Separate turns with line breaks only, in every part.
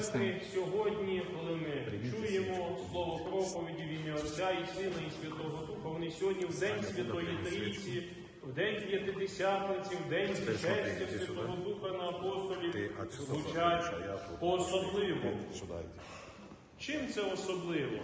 церкви сьогодні, коли ми чуємо слово проповіді в ім'я Отця і Сина і Святого Духа, вони сьогодні в день Святої Трійці, в день П'ятидесятниці, в день пришестя Святого Духа на апостолів звучать по-особливо. Чим це особливо?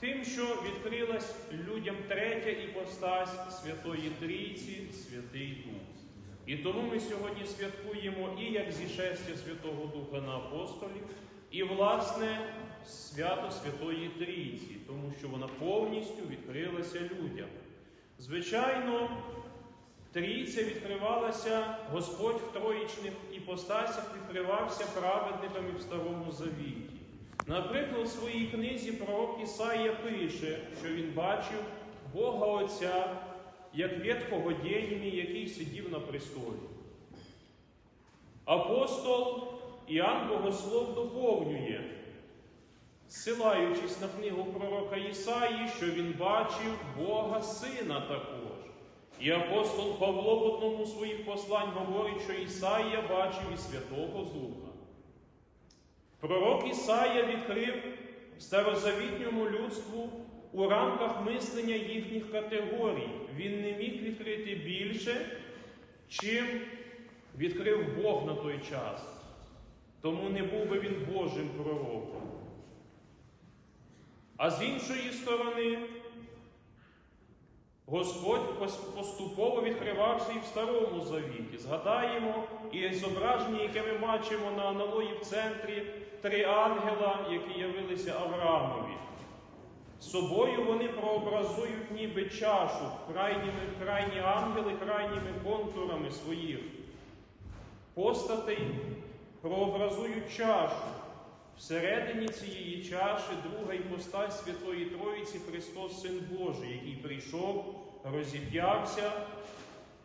Тим, що відкрилась людям третя іпостась Святої Трійці, Святий Дух. І тому ми сьогодні святкуємо і як зішестя Святого Духа на апостолів, і, власне, свято Святої Трійці, тому що вона повністю відкрилася людям. Звичайно, Трійця відкривалася, Господь в троїчних іпостасях відкривався праведниками в Старому Завіті. Наприклад, у своїй книзі пророк Ісаїя пише, що він бачив Бога Отця як ветхого Денімі, який сидів на престолі. Апостол Іоанн Богослов доповнює, ссилаючись на книгу пророка Ісаї, що він бачив Бога Сина також. І апостол Павло в одному з своїх послань говорить, що Ісаїя бачив і Святого Духа. Пророк Ісаїя відкрив старозавітньому людству у рамках мислення їхніх категорій. Він не міг відкрити більше, чим відкрив Бог на той час. Тому не був би він Божим пророком. А з іншої сторони, Господь поступово відкривався і в Старому Завіті. Згадаємо і зображення, яке ми бачимо на аналої в центрі три ангела, які явилися Авраамові. Собою вони прообразують ніби чашу, крайніми, крайні ангели, крайніми контурами своїх постатей прообразують чашу. Всередині цієї чаші друга іпостась Святої Троїці Христос Син Божий, який прийшов, розіп'явся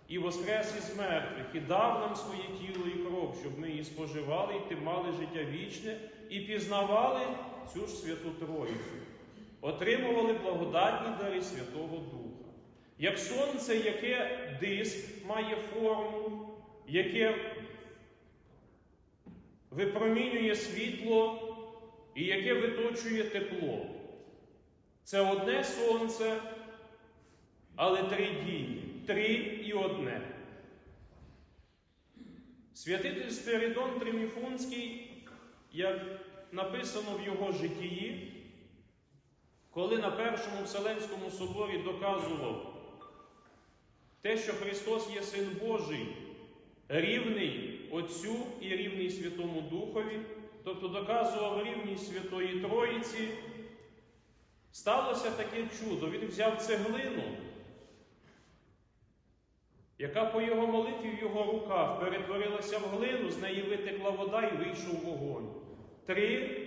і воскрес із мертвих, і дав нам своє тіло і кров, щоб ми її споживали і тим мали життя вічне, і пізнавали цю ж Святу Троїцю, отримували благодатні дари Святого Духа. Як сонце, яке диск має форму, яке випромінює світло і яке виточує тепло. Це одне сонце, але три дії, три і одне. Святитель Спиридон Триміфунський, як написано в його житті, коли на Першому Вселенському соборі доказував те, що Христос є Син Божий, рівний Отцю і рівний Святому Духові, тобто доказував рівність Святої Троїці, сталося таке чудо. Він взяв цеглину, яка по його молитві в його руках перетворилася в глину, з неї витекла вода і вийшов вогонь. Три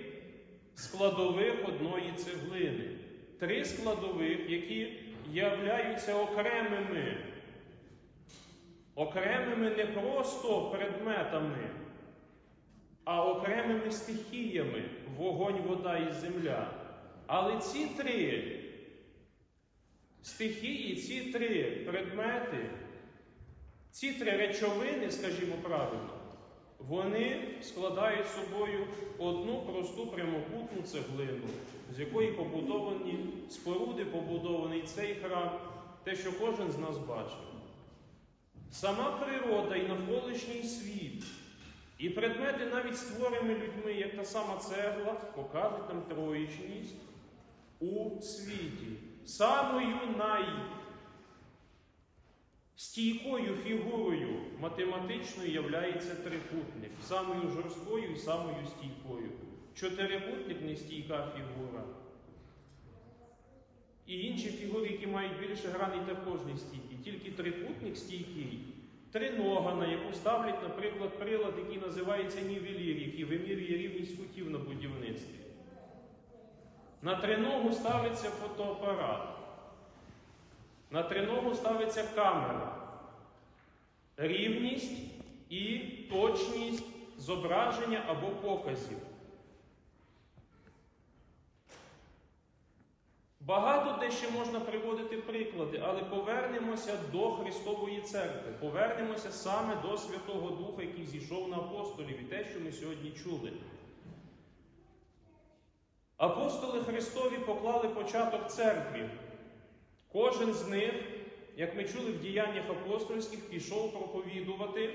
складових одної цеглини. Три складових, які являються окремими окремими не просто предметами, а окремими стихіями вогонь, вода і земля. Але ці три стихії, ці три предмети, ці три речовини, скажімо правильно, вони складають собою одну просту прямокутну цеглину, з якої побудовані споруди, побудований цей храм, те, що кожен з нас бачив. Сама природа і навколишній світ, і предмети, навіть створені людьми, як та сама цегла, показують нам троїчність у світі. Самою найстійкою фігурою математичною являється трикутник, самою жорсткою і самою стійкою. Чотирикутник нестійка фігура. І інші фігури, які мають більше граней, також не стійкі. Тільки трикутник стійкий, тринога, на яку ставлять, наприклад, прилад, який називається нівелір, який вимірює рівність кутів на будівництві. На триногу ставиться фотоапарат. На триногу ставиться камера. Рівність і точність зображення або показів. Багато де ще можна приводити приклади, але повернемося до Христової церкви, повернемося саме до Святого Духа, який зійшов на апостолів, і те, що ми сьогодні чули. Апостоли Христові поклали початок церкві. Кожен з них, як ми чули в діяннях апостольських, пішов проповідувати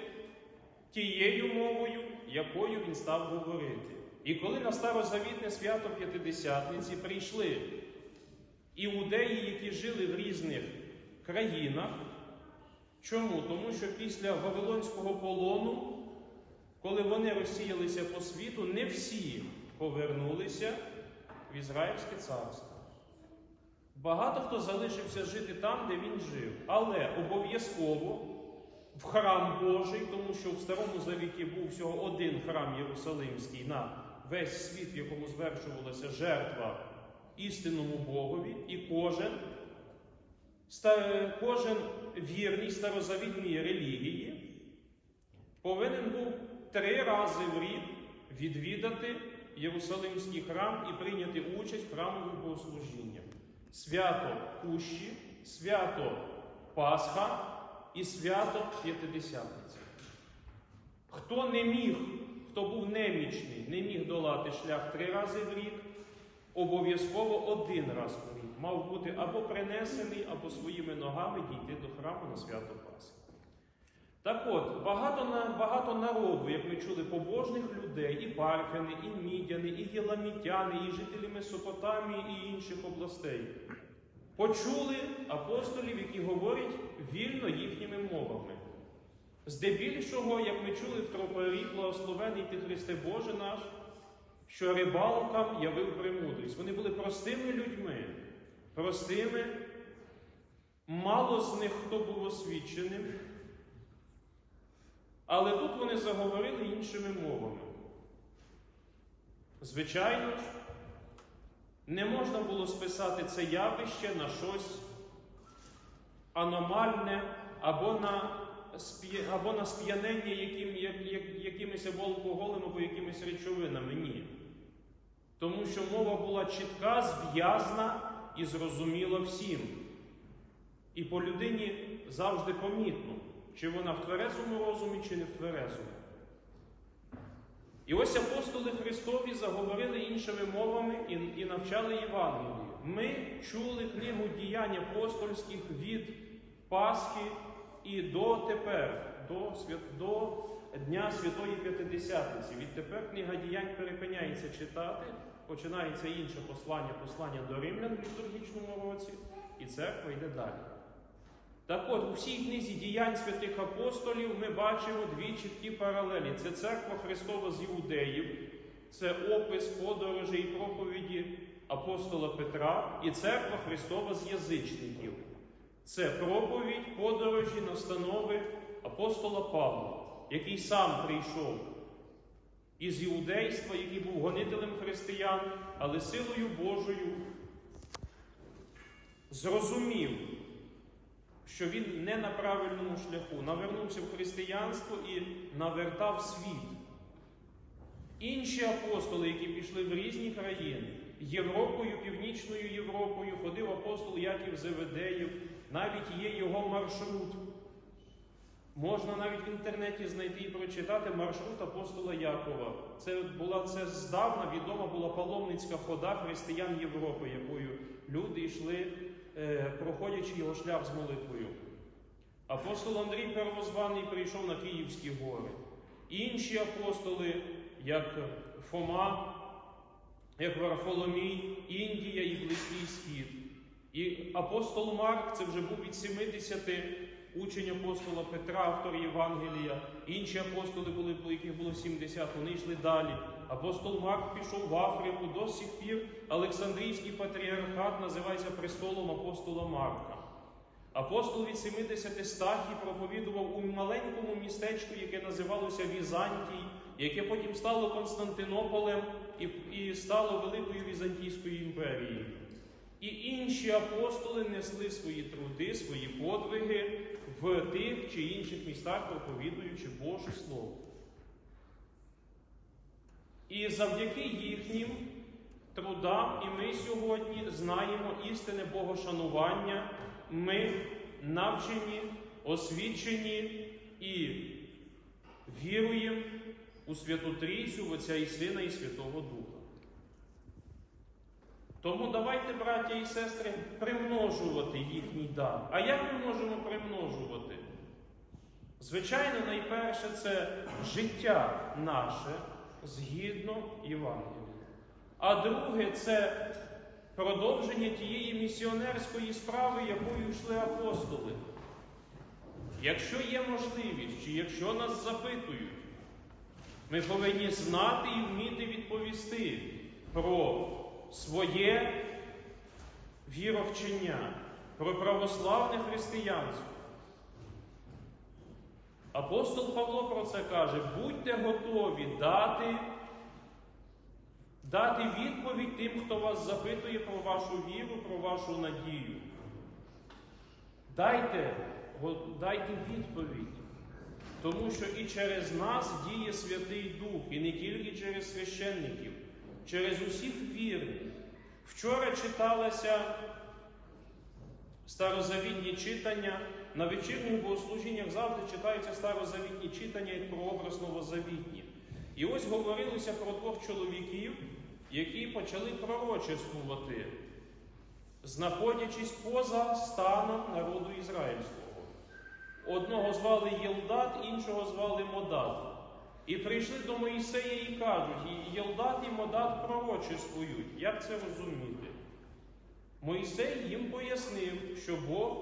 тією мовою, якою він став говорити. І коли на старозавітне свято П'ятидесятниці прийшли іудеї, які жили в різних країнах, чому? Тому що після Вавилонського полону, коли вони розсіялися по світу, не всі повернулися в Ізраїльське царство. Багато хто залишився жити там, де він жив, але обов'язково в храм Божий, тому що в Старому Завіті був всього один храм Єрусалимський на весь світ, в якому звершувалася жертва істинному Богові, і кожен, кожен вірний старозавітній релігії повинен був три рази в рік відвідати Єрусалимський храм і прийняти участь в храмових богослужіннях. Свято Кущі, свято Пасха і свято П'ятидесятниці. Хто не міг, хто був немічний, не міг долати шлях три рази в рік, обов'язково один раз в рік мав бути або принесений, або своїми ногами дійти до храму на свято Пасхи. Так от, багато, багато народу, як ми чули, побожних людей, і парфяни, і мідяни, і єламітяни, і жителі Месопотамії і інших областей, почули апостолів, які говорять вільно їхніми мовами. Здебільшого, як ми чули в тропарі, благословений ти Христе Боже наш, що рибалкам явив премудрість. Вони були простими людьми, простими, мало з них хто був освіченим. Але тут вони заговорили іншими мовами. Звичайно ж, не можна було списати це явище на щось аномальне або на, або на сп'янення яким, як- як- якимось або алкоголем, або якимись речовинами. Ні. Тому що мова була чітка, зв'язна і зрозуміла всім. І по людині завжди помітно, чи вона в тверезому розумі, чи не в тверезому. І ось апостоли Христові заговорили іншими мовами і, і навчали Євангелію. Ми чули книгу діянь апостольських від Пасхи і до тепер, до, до Дня Святої П'ятидесятниці. Відтепер книга діянь перепиняється читати, починається інше послання, послання до римлян в літургічному році, і церква йде далі. Так от, у всій книзі діянь святих апостолів ми бачимо дві чіткі паралелі. Це церква Христова з іудеїв, це опис подорожі і проповіді апостола Петра, і церква Христова з язичників. Це проповідь, подорожі, настанови апостола Павла, який сам прийшов із іудейства, який був гонителем християн, але силою Божою зрозумів, що він не на правильному шляху, навернувся в християнство і навертав світ. Інші апостоли, які пішли в різні країни, Європою, Північною Європою, ходив апостол Яків Зеведеїв, навіть є його маршрут. Можна навіть в інтернеті знайти і прочитати маршрут апостола Якова. Це була це здавна відома була паломницька хода християн Європи, якою люди йшли, проходячи його шлях з молитвою. Апостол Андрій Первозваний прийшов на Київські гори. Інші апостоли, як Фома, як Варфоломій, Індія і Близький Схід. І апостол Марк це вже був від 70 учень апостола Петра, автор Євангелія. Інші апостоли були, яких було 70, вони йшли далі. Апостол Марк пішов в Африку до сих пір. Олександрійський патріархат називається престолом апостола Марка. Апостол від 70 стахій проповідував у маленькому містечку, яке називалося Візантій, яке потім стало Константинополем і, і стало Великою Візантійською імперією. І інші апостоли несли свої труди, свої подвиги в тих чи інших містах, проповідуючи Боже Слово. І завдяки їхнім трудам, і ми сьогодні знаємо істинне богошанування, ми навчені, освічені і віруємо у Святу Трійцю, в Отця і Сина і Святого Духа. Тому давайте, браття і сестри, примножувати їхній дар. А як ми можемо примножувати? Звичайно, найперше це життя наше згідно Євангелія. А друге це продовження тієї місіонерської справи, якою йшли апостоли. Якщо є можливість, чи якщо нас запитують, ми повинні знати і вміти відповісти про своє віровчення, про православне християнство. Апостол Павло про це каже: будьте готові дати, дати відповідь тим, хто вас запитує про вашу віру, про вашу надію. Дайте, дайте відповідь. Тому що і через нас діє Святий Дух, і не тільки через священників, через усіх вірних. Вчора читалося старозавітні читання. На вечірніх богослужіннях завжди читаються старозавітні читання як прообраз новозавітні. І ось говорилося про двох чоловіків, які почали пророчествувати, знаходячись поза станом народу ізраїльського. Одного звали Єлдат, іншого звали Модат. І прийшли до Моїсея і кажуть, «І Єлдат і Модат пророчествують. Як це розуміти? Моїсей їм пояснив, що Бог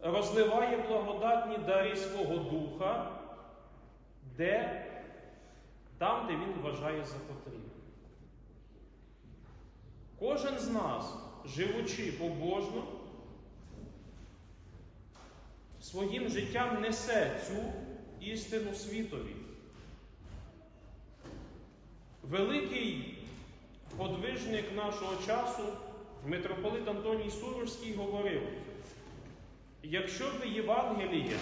розливає благодатні дари свого духа, де, там, де він вважає за потрібне. Кожен з нас, живучи побожно, своїм життям несе цю істину світові. Великий подвижник нашого часу, митрополит Антоній Сурожський, говорив, якщо б Євангеліє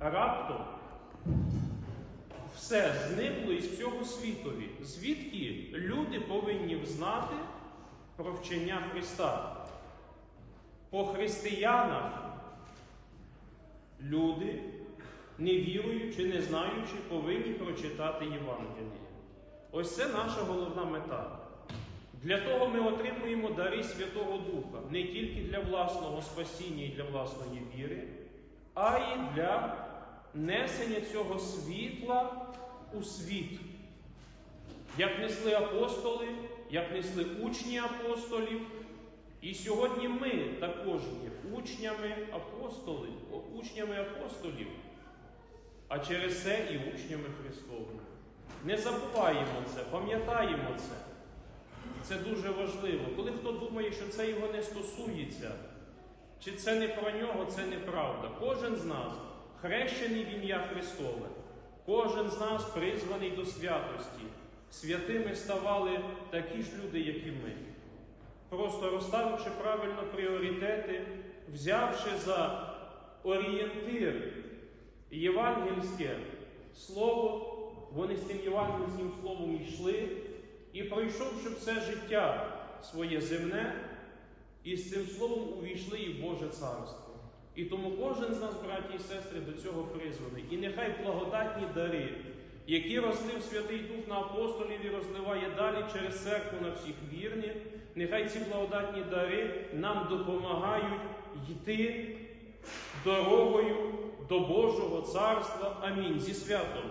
раптом все зникло із всього світові, звідки люди повинні взнати про вчення Христа? По християнах люди, не віруючи, не знаючи, повинні прочитати Євангеліє. Ось це наша головна мета. Для того ми отримуємо дари Святого Духа не тільки для власного спасіння і для власної віри, а й для несення цього світла у світ. Як несли апостоли, як несли учні апостолів. І сьогодні ми також є учнями апостолів, учнями апостолів, а через це і учнями Христовими. Не забуваємо це, пам'ятаємо це. Це дуже важливо. Коли хто думає, що це його не стосується, чи це не про нього, це неправда. Кожен з нас хрещений в ім'я Христове, кожен з нас призваний до святості. Святими ставали такі ж люди, як і ми. Просто розставивши правильно пріоритети, взявши за орієнтир євангельське слово, вони з тим євангельським словом йшли і пройшовши все життя своє земне, і з цим словом увійшли і в Боже Царство. І тому кожен з нас, браті і сестри, до цього призваний. І нехай благодатні дари, які розлив Святий Дух на апостолів і розливає далі через церкву на всіх вірних, нехай ці благодатні дари нам допомагають йти дорогою до Божого царства. Амінь. Зі святом.